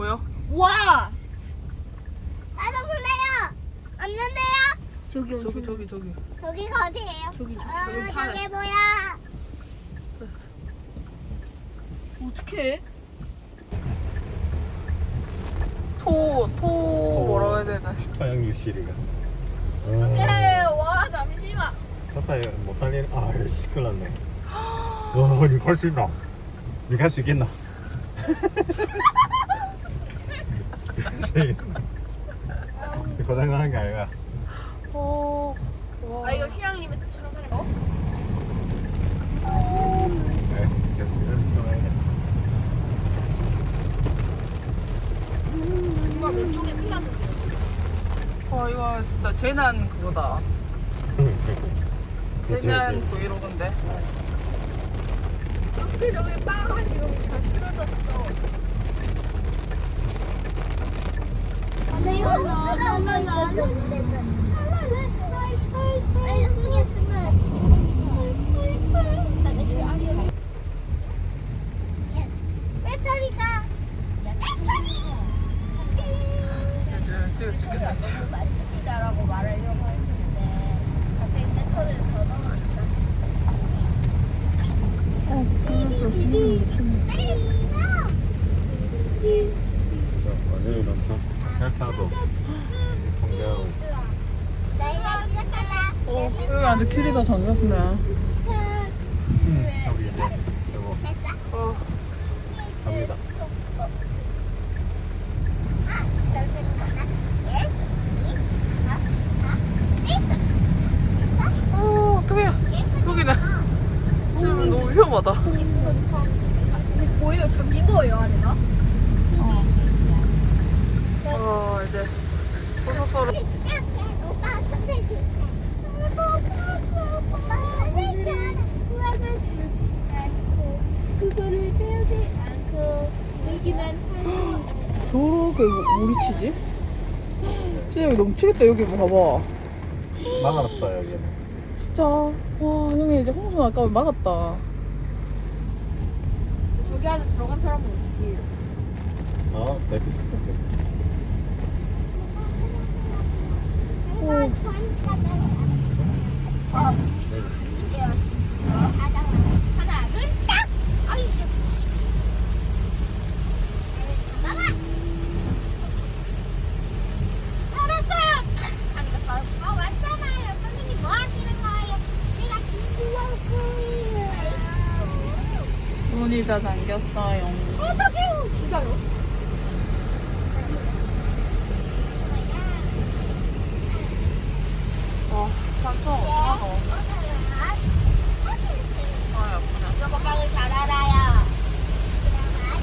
보여? 와! 나도 볼래요! 없는데요? 저기, 저기 저기 저기 저기가 어디예요? 저기, 저기, 어, 저기 산에. 저기 뭐야? 됐어 어떻게? 토, 토 뭐라고 해야 되나 토양 유실이가. 어떻게? 와, 잠시만. 가타에 못 달리는. 아, 씨, 큰일 났네. 와, 니갈수 있나? 니갈수 있겠나? 고장나는 게 아니라. 어, 와. 아, 이거 휴양림에서 촬영하는 거? 네, 계속 이런 거 정말 왼쪽에 큰일 났는데. 와 이거 진짜 재난 그거다 재난 브이로그인데 앞에 저기 빵 지금 다 쓰러졌어. 배터리가 이제 찍을 수 있겠다 이제. 맛있다라고 말하려고 했는데 갑자기 배터리를 더 넣어놨다. 완전히 넘쳐. 헬차도 통제하고 있어. 나이가 시작한다. 어 여기 완전? 어. 아? 예? 어, 여기네 지금 너무 위험하다 보여요? 잠긴 거예요, 안에가? 어, 어 이제 소소소로 시작해. 오빠 선생 줄게. 오빠 선생 수학을 배우지 않고 그거를 배우지 않고 얘기만 하는 저렇게 물이 치지? 진짜 여기 넘치겠다 여기 봐봐 막았어 여기는. 진짜 와 형이 이제 홍수 날까 봐 막았다 저기 안에 들어간 사람은 어떻게 해요? 아, 대피 시켰대. 아, 이제요. 하나, 하나, 둘, 딱! 아이, 이제 나가! 알았어요! 하니까 다, 아, 왔잖아요. 선생님 뭐 하시는 거예요? 내가 김구원구예요. 문이 다 잠겼어요 어떡해요? 진짜요?